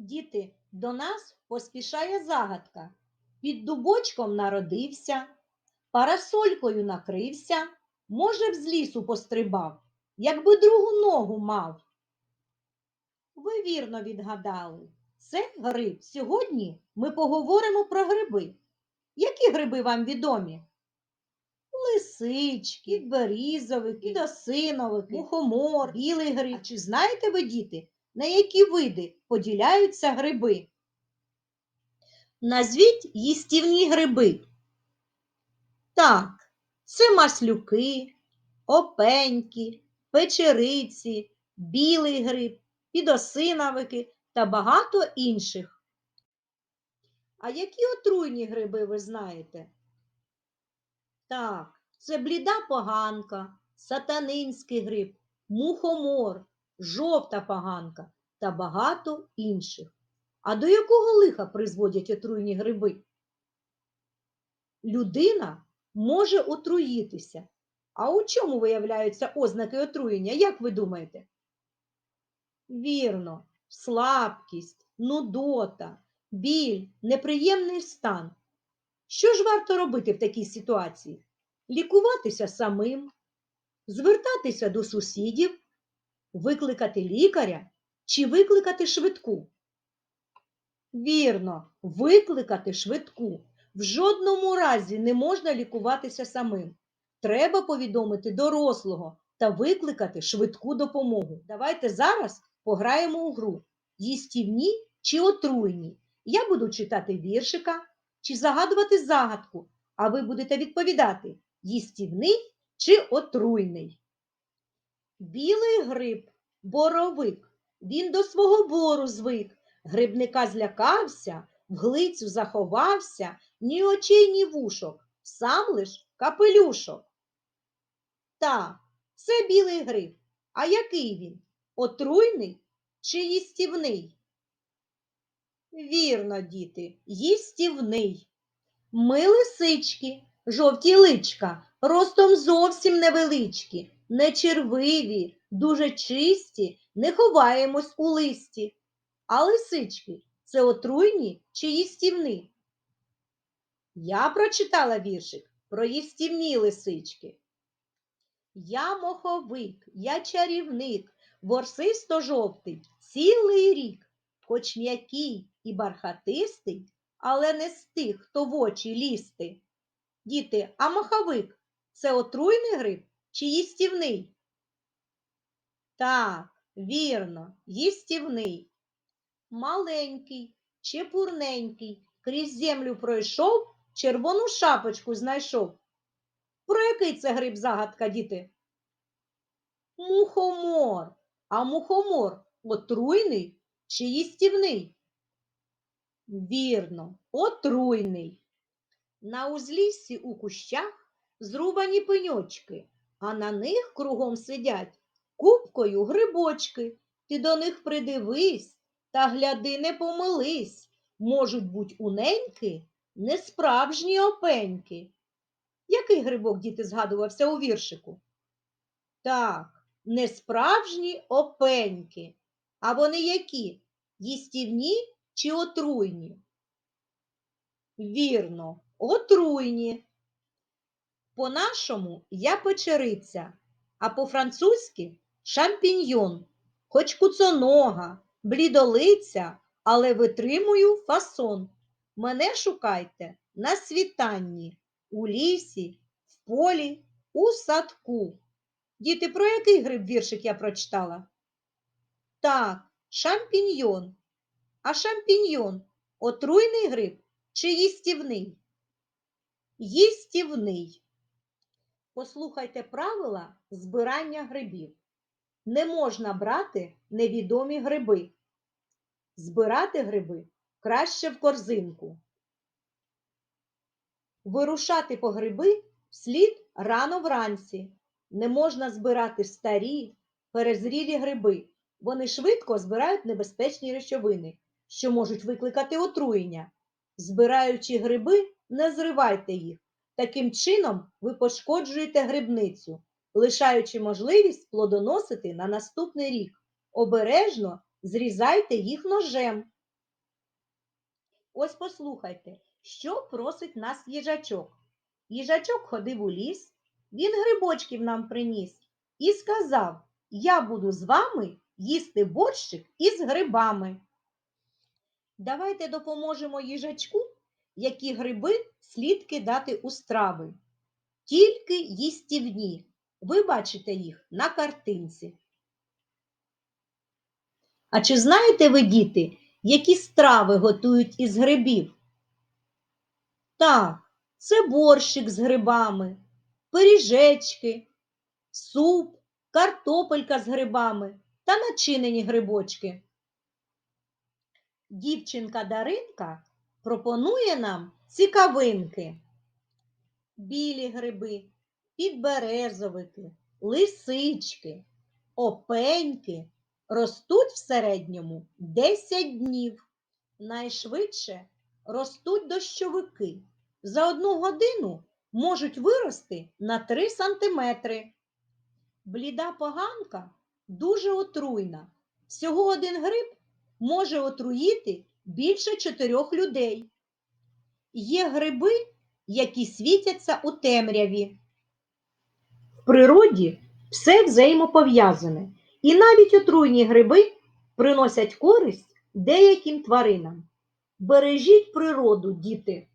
Діти, до нас поспішає загадка. Під дубочком народився, парасолькою накрився, може, б з лісу пострибав, якби другу ногу мав. Ви вірно відгадали. Це гриб. Сьогодні ми поговоримо про гриби. Які гриби вам відомі? Лисички, берізовики, підосиновики, мухомор, білий гриб. А чи знаєте ви, діти, на які види поділяються гриби? Назвіть їстівні гриби. Так, це маслюки, опеньки, печериці, білий гриб, підосиновики та багато інших. А які отруйні гриби ви знаєте? Так, це бліда поганка, сатанинський гриб, мухомор, жовта поганка та багато інших. А до якого лиха призводять отруйні гриби? Людина може отруїтися. А у чому виявляються ознаки отруєння, як ви думаєте? Вірно, слабкість, нудота, біль, неприємний стан. Що ж варто робити в такій ситуації? Лікуватися самим, звертатися до сусідів, викликати лікаря чи викликати швидку? Вірно, викликати швидку. В жодному разі не можна лікуватися самим. Треба повідомити дорослого та викликати швидку допомогу. Давайте зараз пограємо у гру. Їстівні чи отруйні. Я буду читати віршика чи загадувати загадку, а ви будете відповідати їстівний чи отруйний. Білий гриб, боровик, він до свого бору звик, грибника злякався, в глицю заховався, ні очей, ні вушок, сам лиш капелюшок. Так, це білий гриб. А який він? Отруйний чи їстівний? Вірно, діти, їстівний. Ми лисички, жовті личка, ростом зовсім невеличкі, не червиві, дуже чисті, не ховаємось у листі. А лисички це отруйні чи їстівні? Я прочитала віршик про їстівні лисички. Я моховик, я чарівник, ворсисто жовтий, цілий рік, хоч м'який і бархатистий, але не з тих, хто в очі лізти. Діти, а моховик це отруйний гриб чи їстівний? Так, вірно, їстівний. Маленький, чепурненький, крізь землю пройшов, червону шапочку знайшов. Про який це гриб загадка, діти? Мухомор. А мухомор отруйний чи їстівний? Вірно, отруйний. На узліссі у кущах зрубані пеньочки, а на них кругом сидять купкою грибочки. Ти до них придивись та гляди, не помились. Можуть бути уненьки, несправжні опеньки. Який грибок діти згадувався у віршику? Так, несправжні опеньки. А вони які? Їстівні чи отруйні? Вірно, отруйні. По-нашому я печериця, а по-французьки шампіньйон, хоч куцонога, блідолиця, але витримую фасон. Мене шукайте на світанні, у лісі, в полі, у садку. Діти, про який гриб віршик я прочитала? Так, шампіньйон. А шампіньйон отруйний гриб чи їстівний? Їстівний. Послухайте правила збирання грибів. Не можна брати невідомі гриби. Збирати гриби краще в корзинку. Вирушати по гриби слід рано вранці. Не можна збирати старі, перезрілі гриби. Вони швидко збирають небезпечні речовини, що можуть викликати отруєння. Збираючи гриби, не зривайте їх. Таким чином ви пошкоджуєте грибницю, лишаючи можливість плодоносити на наступний рік. Обережно зрізайте їх ножем, Ось послухайте, що просить нас їжачок. Їжачок ходив у ліс, він грибочків нам приніс і сказав: Я буду з вами їсти борщик із грибами. Давайте допоможемо їжачку, які гриби слід кидати у страви. Тільки їстівні. Ви бачите їх на картинці. А чи знаєте ви, діти, які страви готують із грибів? Так, це борщик з грибами, пиріжечки, суп, картопелька з грибами та начинені грибочки. Дівчинка Даринка пропонує нам цікавинки. Білі гриби, підберезовики, лисички, опеньки ростуть в середньому 10 днів. Найшвидше ростуть дощовики. За одну годину можуть вирости на 3 сантиметри. Бліда поганка дуже отруйна. Всього один гриб може отруїти більше чотирьох людей. Є гриби, які світяться у темряві. В природі все взаємопов'язане, і навіть отруйні гриби приносять користь деяким тваринам. Бережіть природу, діти.